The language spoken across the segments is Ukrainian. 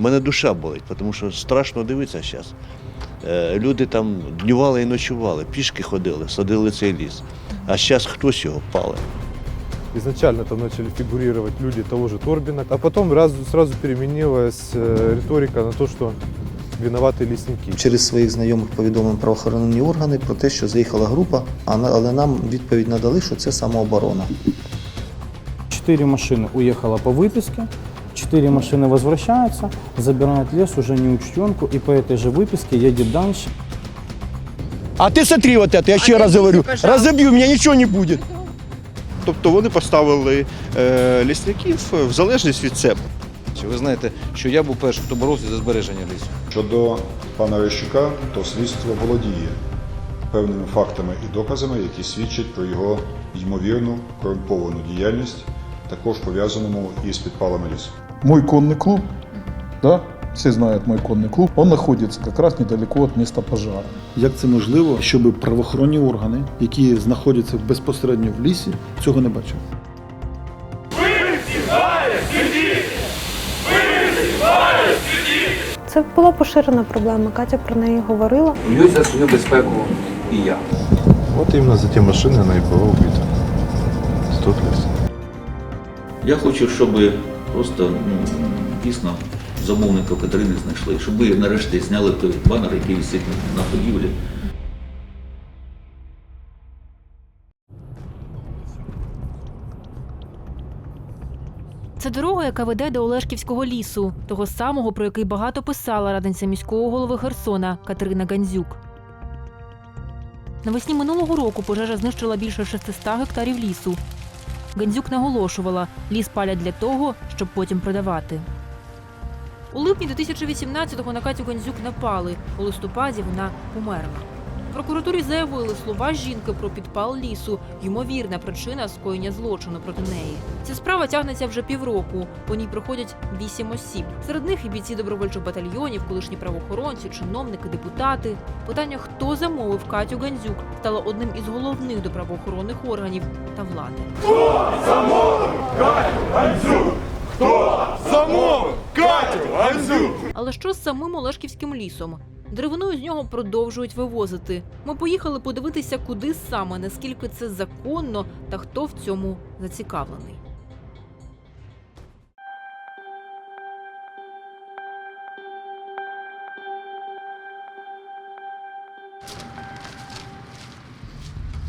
У мене душа болить, тому що страшно дивитися зараз. Люди там днювали і ночували, пішки ходили, садили цей ліс. А зараз хтось його палить. Изначально там начали фигурировать люди того же Торбина, а потом раз, сразу переменилась э, риторика на то, что виноваты лесники. Через своїх знайомих повідомив правоохоронні органи про те, що заїхала група, а на- але нам відповідь надали, що це самооборона. Четыре машины уехало по выписке, четыре машины возвращаются, забирают лес уже неучтенку и по этой же выписке едет дальше. А ты смотри вот это, я еще раз говорю, разобью, у меня ничего не будет. Тобто вони поставили е, лісників в залежність від себе. Ви знаєте, що я був першим, хто боровся за збереження лісу. Щодо пана Рещука, то слідство володіє певними фактами і доказами, які свідчать про його ймовірну корумповану діяльність, також пов'язаному із підпалами лісу. Мой конный клуб, да, все знают мой конный клуб, он находится как раз недалеко от места пожара. Як це можливо, щоб правоохоронні органи, які знаходяться безпосередньо в лісі, цього не бачили? Це була поширена проблема. Катя про неї говорила. Б'ють за свою безпеку і я. Вот именно за те машины она и была убита. Тут лес. Я хочу, щоб просто ну, дійсно замовника Катерини знайшли, щоб ви нарешті зняли той банер, який висить на будівлі. Це дорога, яка веде до Олешківського лісу, того самого, про який багато писала радниця міського голови Херсона Катерина Гандзюк. Навесні минулого року пожежа знищила більше 600 гектарів лісу. Гандзюк наголошувала, ліс палять для того, щоб потім продавати. У липні 2018-го на Катю Гандзюк напали. У листопаді вона померла. В прокуратурі заявили слова жінки про підпал лісу, ймовірна причина скоєння злочину проти неї. Ця справа тягнеться вже півроку. По ній проходять вісім осіб. Серед них і бійці добровольчих батальйонів, колишні правоохоронці, чиновники, депутати. Питання, хто замовив Катю Гандзюк, стало одним із головних до правоохоронних органів та влади. Замовив Катю Ганзю! Але що з самим Олешківським лісом? Деревину з нього продовжують вивозити. Ми поїхали подивитися, куди саме, наскільки це законно та хто в цьому зацікавлений.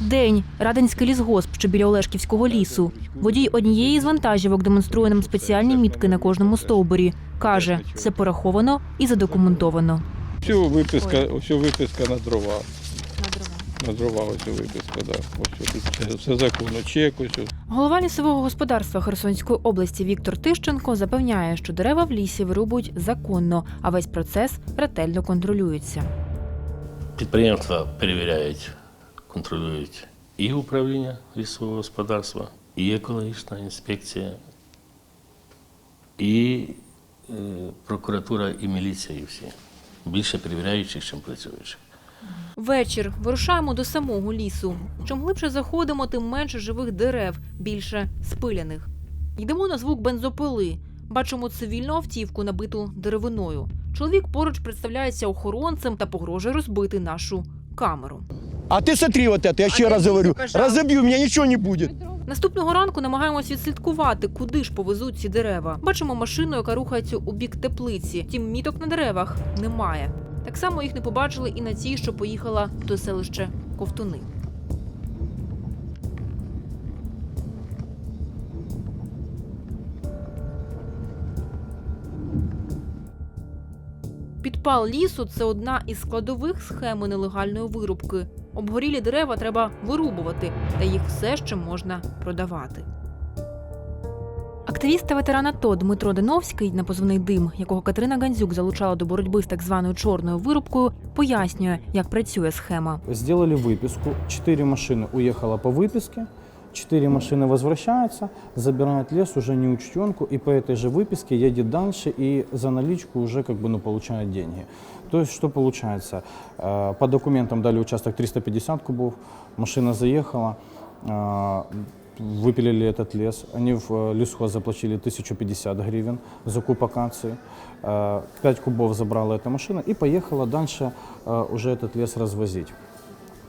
День. Радинський лісгосп, що біля Олешківського лісу. Водій однієї з вантажівок демонструє нам спеціальні мітки на кожному стовбурі. Каже, все пораховано і задокументовано. Все виписка, все виписка на дрова. На дрова ось виписка, да. Ось тут все, все законно. Чек, ось. Голова лісового господарства Херсонської області Віктор Тищенко запевняє, що дерева в лісі вирубують законно, а весь процес ретельно контролюється. Підприємства перевіряють, контролюють і управління лісового господарства, і екологічна інспекція, і е, прокуратура, і міліція, і всі. Більше перевіряючих, ніж працюючих. Вечір вирушаємо до самого лісу. Чим глибше заходимо, тим менше живих дерев, більше спиляних. Йдемо на звук бензопили. Бачимо цивільну автівку, набиту деревиною. Чоловік поруч представляється охоронцем та погрожує розбити нашу камеру. А ты смотри вот это, я еще раз говорю, разобью, у меня ничего не будет. Наступного ранку намагаємось відслідкувати, куди ж повезуть ці дерева. Бачимо машину, яка рухається у бік теплиці. Втім, міток на деревах немає. Так само їх не побачили і на тій, що поїхала до селища Ковтуни. Підпал лісу це одна із складових схеми нелегальної вирубки. Обгорілі дерева треба вирубувати, та їх все ще можна продавати. Активіст та ветеран АТО Дмитро Диновський на позивний дим, якого Катерина Гандзюк залучала до боротьби з так званою чорною вирубкою, пояснює, як працює схема. Сделали выписку, четыре машины уехало по выписке, четыре машины возвращаются, забирают лес уже неучтенку и по этой же выписке едет дальше и за наличку уже как бы ну, получает деньги. То есть что получается? Э, По документам дали участок 350 кубов, машина заехала, э, выпилили этот лес. Они в э, лесхоз заплатили 1050 гривен за куб акации. Э, Пять кубов забрала эта машина и поехала дальше э, уже этот лес развозить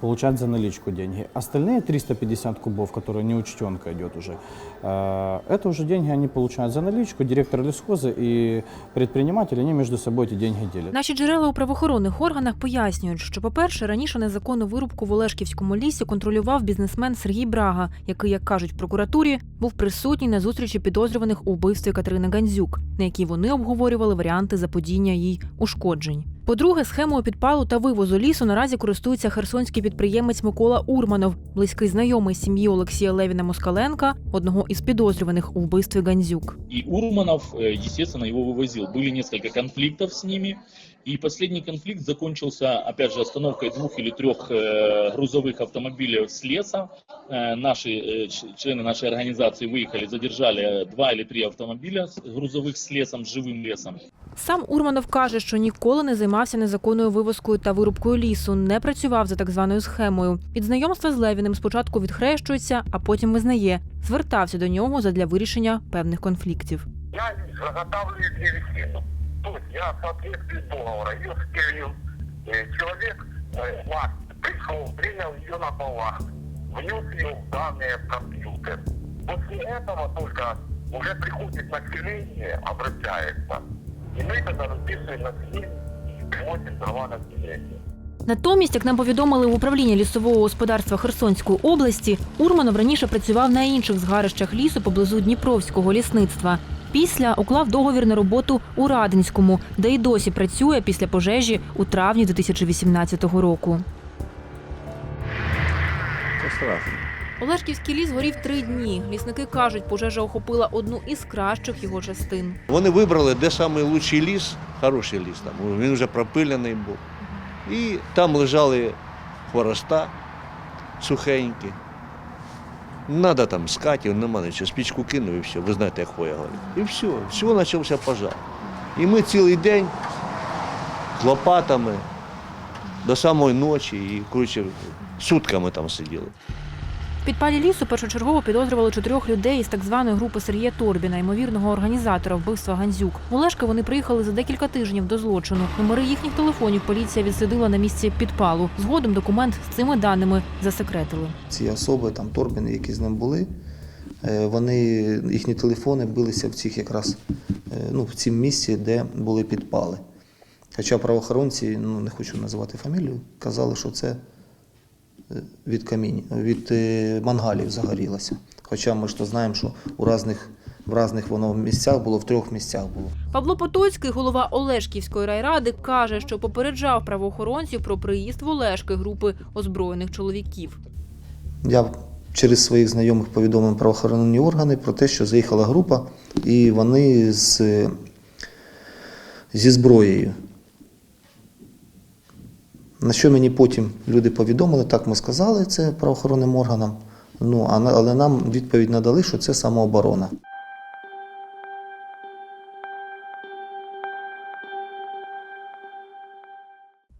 получать за наличку деньги. Остальные 350 кубов, которые неучтенка идет уже, э, это уже деньги они получают за наличку. Директор лесхоза и предприниматель, они между собой эти деньги делят. Наші джерела у правоохоронних органах пояснюють, що, по-перше, раніше незаконну вирубку в Олешківському лісі контролював бізнесмен Сергій Брага, який, як кажуть в прокуратурі, був присутній на зустрічі підозрюваних у вбивстві Катерини Гандзюк, на якій вони обговорювали варіанти заподіння їй ушкоджень. По-друге, схемою підпалу та вивозу лісу наразі користується херсонський підприємець Микола Урманов, близький знайомий сім'ї Олексія Левіна Москаленка, одного із підозрюваних у вбивстві Гандзюк. И Урманов, э, естественно, его вывозил. Были несколько конфликтов с ними. И последний конфликт закончился, опять же, остановкой двух или трех э, грузовых автомобилей с леса. Э, наши э, ч- члены нашей организации выехали, задержали э, два или три автомобиля с- грузовых с лесом, с живым лесом. Сам Урманов каже, що ніколи не займався незаконною вивозкою та вирубкою лісу, не працював за так званою схемою. Від знайомства з Левіним спочатку відхрещується, а потім визнає, звертався до нього задля вирішення певних конфліктів. Я заготавливаю древесину. То есть я в соответствии с договором ее стерил. Э, Человек, э, власть, пришел, принял ее на балах, внес ее в данные в компьютер. После этого только уже приходит население, обращается. И мы тогда записываем на СМИ и приводим дрова населения. Натомість, як нам повідомили в управлінні лісового господарства Херсонської області, Урманов раніше працював на інших згарищах лісу поблизу Дніпровського лісництва. Після уклав договір на роботу у Радинському, де й досі працює після пожежі у травні 2018 року. Олешківський ліс горів три дні. Лісники кажуть, пожежа охопила одну із кращих його частин. Вони вибрали, де найкращий ліс, хороший ліс там, він вже пропилений був. І там лежали хвороста сухенькі. Надо там скатів, нема нічого. Спічку кинув і все. Ви знаєте, як хвоя горить. І все, всього почався пожар. І ми цілий день з лопатами до самої ночі і коротше, сутками там сиділи. Підпалі лісу першочергово підозрювали чотирьох людей із так званої групи Сергія Торбіна, ймовірного організатора вбивства Гандзюк. В Олешка вони приїхали за декілька тижнів до злочину. Номери їхніх телефонів поліція відслідила на місці підпалу. Згодом документ з цими даними засекретили. Ці особи, там торбіни, які з ним були, е, вони, їхні телефони билися в цих якраз е, ну, в цім місці, де були підпали. Хоча правоохоронці, ну не хочу називати фамілію, казали, що це від камінь, від е, мангалів загорілося. Хоча ми ж то знаємо, що у різних, в різних воно місцях було, в трьох місцях було. Павло Потоцький, голова Олешківської райради, каже, що попереджав правоохоронців про приїзд в Олешки групи озброєних чоловіків. Я через своїх знайомих повідомив правоохоронні органи про те, що заїхала група, і вони з, зі зброєю. На що мені потім люди повідомили, так ми сказали це правоохоронним органам. Ну, але нам відповідь надали, що це самооборона.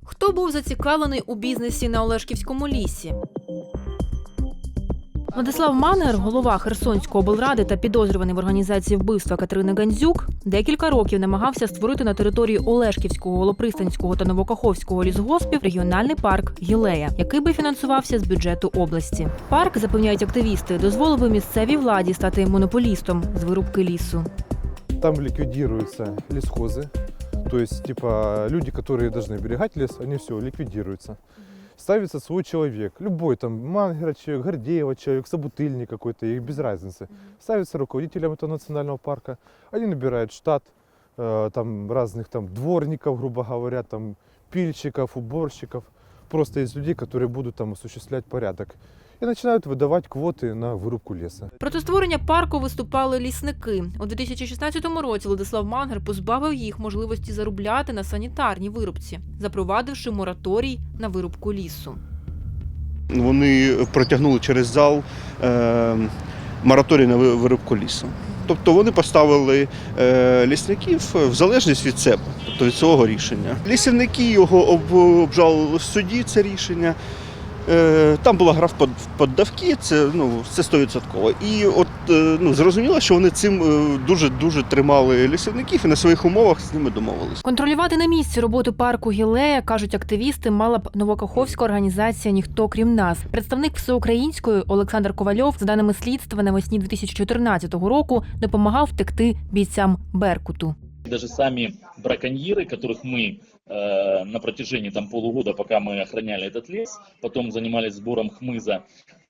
Хто був зацікавлений у бізнесі на Олешківському лісі? Владислав Манер, голова Херсонської облради та підозрюваний в організації вбивства Катерини Гандзюк, декілька років намагався створити на території Олешківського, Голопристанського та Новокаховського лісгоспів регіональний парк Гілея, який би фінансувався з бюджету області. Парк, запевняють активісти, дозволив би місцевій владі стати монополістом з вирубки лісу. Там ликвидируются лесхозы. То есть, типа, люди, которые должны берегать лес, они все ликвидируются. Ставится свой человек, любой там Мангера человек, Гордеева человек, Собутыльник какой-то, их без разницы. Ставится руководителем этого национального парка. Они набирают штат э, там разных там дворников, грубо говоря, там пильщиков, уборщиков. Просто есть люди, которые будут там осуществлять порядок. И начинают выдавать квоты на вырубку леса. Проти створення парку виступали лісники. У 2016 році Владислав Мангер позбавив їх можливості заробляти на санітарній вирубці, запровадивши мораторій на вирубку лісу. Вони протягнули через зал е, мораторій на ви- вирубку лісу. Тобто вони поставили е, лісників в залежність від себе, тобто від свого рішення. Лісівники його об- обжалували в суді це рішення. Е, Там була гра в под- в поддавки, це ну це 100%. І от е, ну зрозуміло, що вони цим е, дуже дуже тримали лісівників і на своїх умовах з ними домовились. Контролювати на місці роботу парку Гілея, кажуть активісти, мала б новокаховська організація Ніхто крім нас. Представник всеукраїнської Олександр Ковальов, за даними слідства, навесні 2014 року допомагав втекти бійцям Беркуту. Даже сами браконьеры, которых мы э, на протяжении там полугода, пока мы охраняли этот лес, потом занимались сбором хмыза,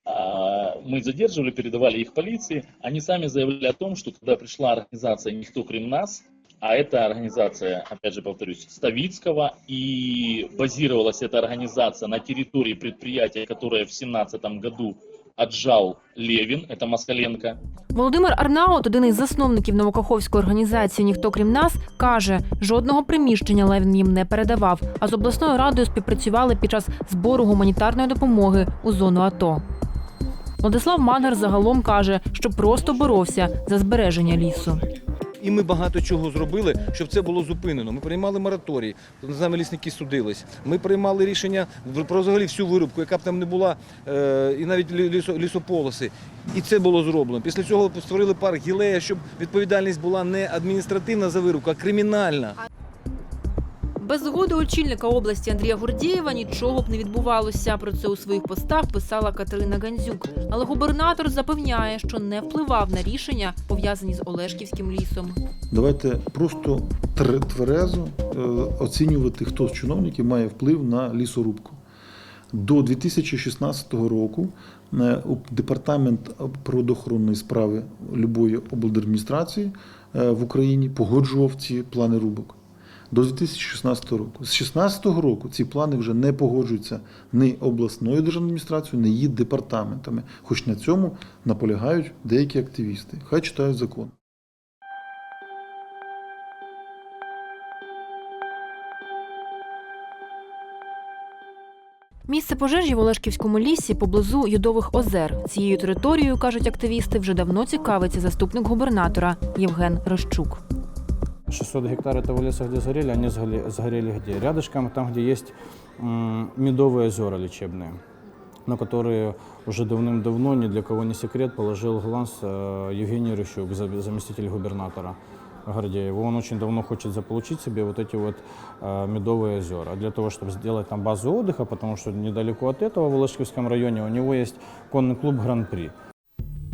а, мы задерживали, передавали их полиции. Они сами заявляли о том, что когда пришла организация «Никто крім нас», а это организация, опять же повторюсь, Ставицкого, и базировалась эта организация на территории предприятия, которое в 2017 году отжал Левин, это Москаленко, Володимир Арнаут, один із засновників новокаховської організації Ніхто крім нас, каже, жодного приміщення Левін їм не передавав, а з обласною радою співпрацювали під час збору гуманітарної допомоги у зону АТО. Владислав Мангер загалом каже, що просто боровся за збереження лісу. І ми багато чого зробили, щоб це було зупинено. Ми приймали мораторій, з нами лісники судились. Ми приймали рішення про взагалі всю вирубку, яка б там не була, е, і навіть лі- лісо- лісополоси. І це було зроблено. Після цього створили парк Гілея, щоб відповідальність була не адміністративна за вирубку, а кримінальна. Без згоди очільника області Андрія Гордієва нічого б не відбувалося. Про це у своїх постах писала Катерина Гандзюк. Але губернатор запевняє, що не впливав на рішення, пов'язані з Олешківським лісом. Давайте просто тверезо е, оцінювати, хто з чиновників має вплив на лісорубку. До 2016 року е, департамент природоохоронної справи любої облдержадміністрації е, в Україні погоджував ці плани рубок. До 2016 року. З 2016 року ці плани вже не погоджуються ні обласною державною адміністрацією, ні її департаментами. Хоч на цьому наполягають деякі активісти. Хай читають закон. Місце пожежі в Олешківському лісі поблизу Юдових озер. Цією територією, кажуть активісти, вже давно цікавиться заступник губернатора Євген Рощук. 600 гектар этого леса, где сгорели, они сгорели, сгорели где? Рядышком, там, где есть м, медовые озера лечебные, на которые уже давным-давно, ни для кого не секрет, положил глаз э, Евгений Рыщук, за- заместитель губернатора Гордеева. Он очень давно хочет заполучить себе вот эти вот э, медовые озера для того, чтобы сделать там базу отдыха, потому что недалеко от этого в Волошківському районе у него есть конный клуб «Гран-при».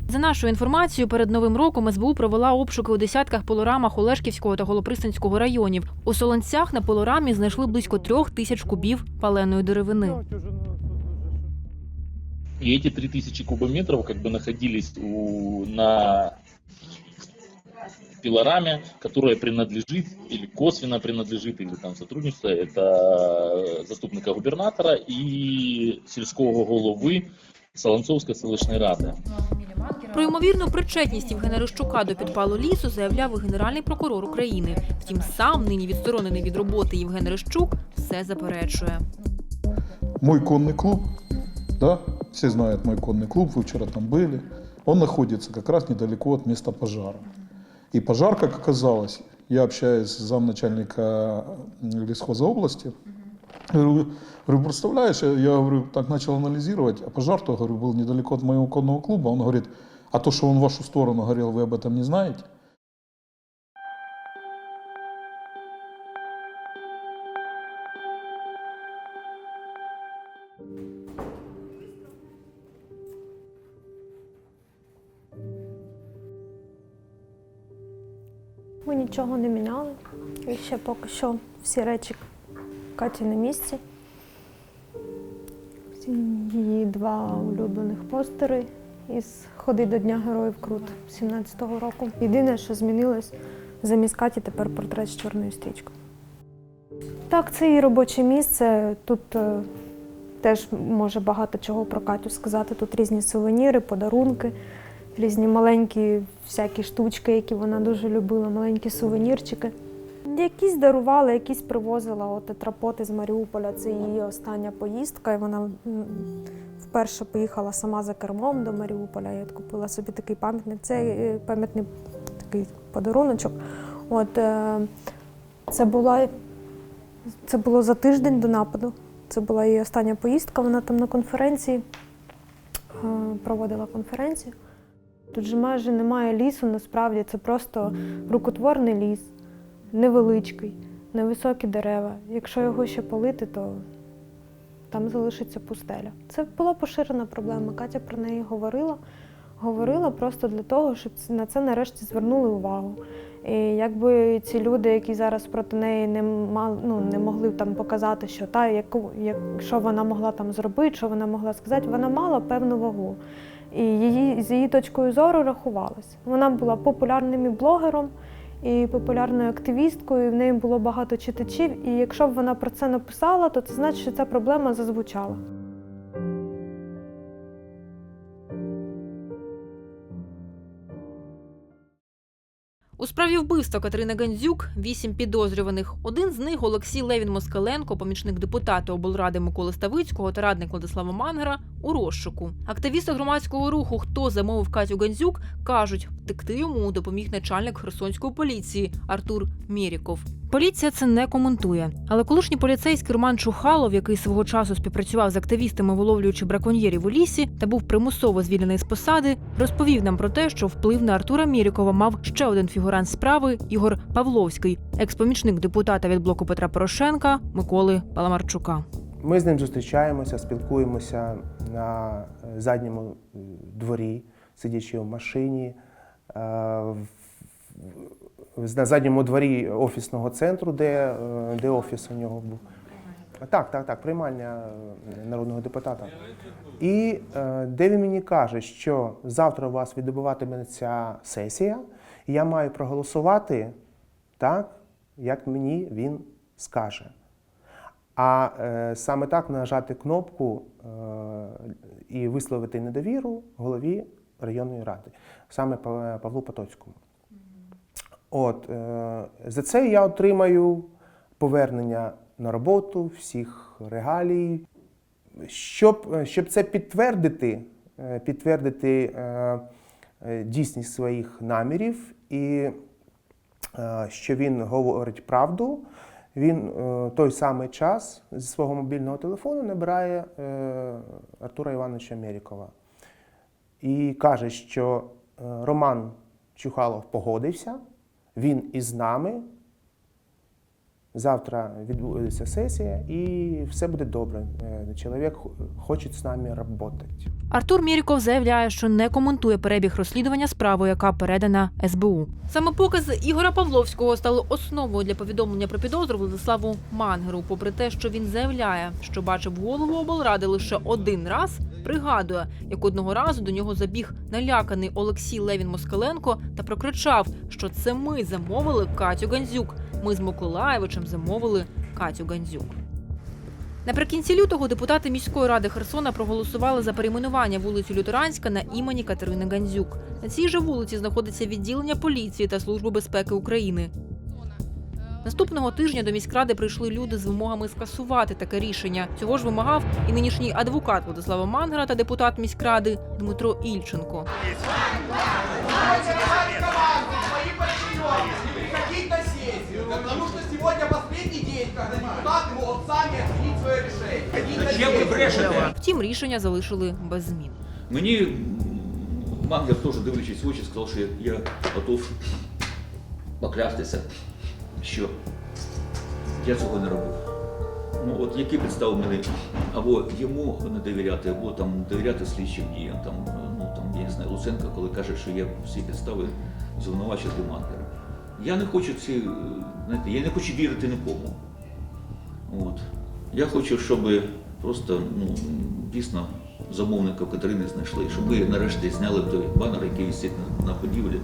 За нашою інформацією, перед новим роком СБУ провела обшуки у десятках пилорамах Олешківського та Голопристанського районів. У Солонцях на пилорамі знайшли близько трьох тисяч кубів паленої деревини. И эти 3000 кубометров как бы находились у, на пилораме, которая принадлежит или косвенно принадлежит, или там сотрудничество, это заступника губернатора и сільського голови Солонцовської селищної ради. Про ймовірну причетність Євгена Рищука до підпалу лісу заявляв і генеральний прокурор України. Втім, сам нині відсторонений від роботи Євген Рищук все заперечує. Мой конный клуб, да, все знают мой конный клуб, вы вчера там были, он находится как раз недалеко от места пожара. И пожар, как оказалось, я общаюсь с замначальника лесхоза области, говорю, говорю, представляешь, я, я говорю, так начал анализировать, а пожар-то, говорю, был недалеко от моего конного клуба, он говорит, а то, что он в вашу сторону горел, вы об этом не знаете? Ми нічого не міняли. І ще поки що всі речі Каті на місці. Її два улюблених постери із ходи до Дня Героїв Крут 17-го року. Єдине, що змінилось, замість Каті тепер портрет з чорною стрічкою. Так, це її робоче місце. Тут е, теж може багато чого про Катю сказати. Тут різні сувеніри, подарунки, різні маленькі всякі штучки, які вона дуже любила, маленькі сувенірчики. Якісь дарувала, якісь привозила. От тетрапоти з Маріуполя. Це її остання поїздка. І вона вперше поїхала сама за кермом до Маріуполя. Я купила собі такий пам'ятник. Це е, пам'ятний такий подаруночок. От е, це була це було за тиждень до нападу Це була її остання поїздка. Вона там на конференції е, проводила конференцію. Тут же майже немає лісу, насправді це просто рукотворний ліс, невеличкий, невисокі дерева. Якщо його ще полити, то там залишиться пустеля. Це була поширена проблема. Катя про неї говорила. Говорила просто для того, щоб на це нарешті звернули увагу. І якби ці люди, які зараз проти неї не мали, ну, не могли там показати, що та яку, як, що вона могла там зробити, що вона могла сказати, вона мала певну вагу. І її з її точкою зору рахувалась. Вона була популярним і блогером і популярною активісткою, і в неї було багато читачів. І якщо б вона про це написала, то це значить, що ця проблема зазвучала. У справі вбивства Катерини Гандзюк вісім підозрюваних. Один з них Олексій Левін Москаленко, помічник депутата облради Миколи Ставицького та радник Владислава Мангера у розшуку. Активісти громадського руху, хто замовив Катю Гандзюк, кажуть, втекти йому допоміг начальник Херсонської поліції Артур Мєріков. Поліція це не коментує. Але колишній поліцейський Роман Чухалов, який свого часу співпрацював з активістами, виловлюючи браконьєрів у лісі, та був примусово звільнений з посади, розповів нам про те, що вплив на Артура Мєрікова мав ще один фігурант справи Ігор Павловський, експомічник депутата від блоку Петра Порошенка Миколи Паламарчука. Ми з ним зустрічаємося, спілкуємося на е, задньому е, дворі, сидячи в машині, е, на задньому дворі офісного центру, де, де офіс у нього був. Так, так, так, приймальня народного депутата. І де він мені каже, що завтра у вас відбуватиметься сесія, і я маю проголосувати так, як мені він скаже. А е, саме так нажати кнопку е, і висловити недовіру голові районної ради, саме Павлу Потоцькому. От, е, за це я отримаю повернення на роботу, всіх регалій. Щоб, щоб це підтвердити, е, підтвердити е, е, дійсність своїх намірів і е, що він говорить правду, він е, той самий час зі свого мобільного телефону набирає е, Артура Івановича Мерікова і каже, що е, Роман Чухалов погодився, він із нами. Завтра відбудеться сесія і все буде добре. Е, Чоловік хо- хоче з нами працювати. Артур Міріков заявляє, що не коментує перебіг розслідування справи, яка передана СБУ. Саме покази Ігоря Павловського стали основою для повідомлення про підозру Владиславу Мангеру. Попри те, що він заявляє, що бачив голову облради лише один раз, пригадує, як одного разу до нього забіг наляканий Олексій Левін Москаленко та прокричав, що це ми замовили Катю Гандзюк. Ми з Миколаєвичем замовили Катю Гандзюк. Наприкінці лютого депутати міської ради Херсона проголосували за перейменування вулиці Лютеранська на імені Катерини Гандзюк. На цій же вулиці знаходиться відділення поліції та Служби безпеки України. Наступного тижня до міськради прийшли люди з вимогами скасувати таке рішення. Цього ж вимагав і нинішній адвокат Владислава Мангера та депутат міськради Дмитро Ільченко. Потому что сегодня последний день, когда депутаты могут сами отменить свое решение. Зачем ви брешете? Втім, рішення залишили без змін. Мені Мангер теж дивлячись в очі, сказав, що я готов поклястися, що я цього не робив. Ну от які підстави мене або йому не довіряти, або там довіряти слідчим діям. Там, ну там я не знаю, Луценко, коли каже, що є всі підстави звинувачити Мангера. Я не хочу ці, знаєте, я не хочу вірити нікому. От. Я хочу, щоб просто ну, дійсно замовника Катерини знайшли, щоб ви нарешті зняли той банер, який висить на, на будівлі,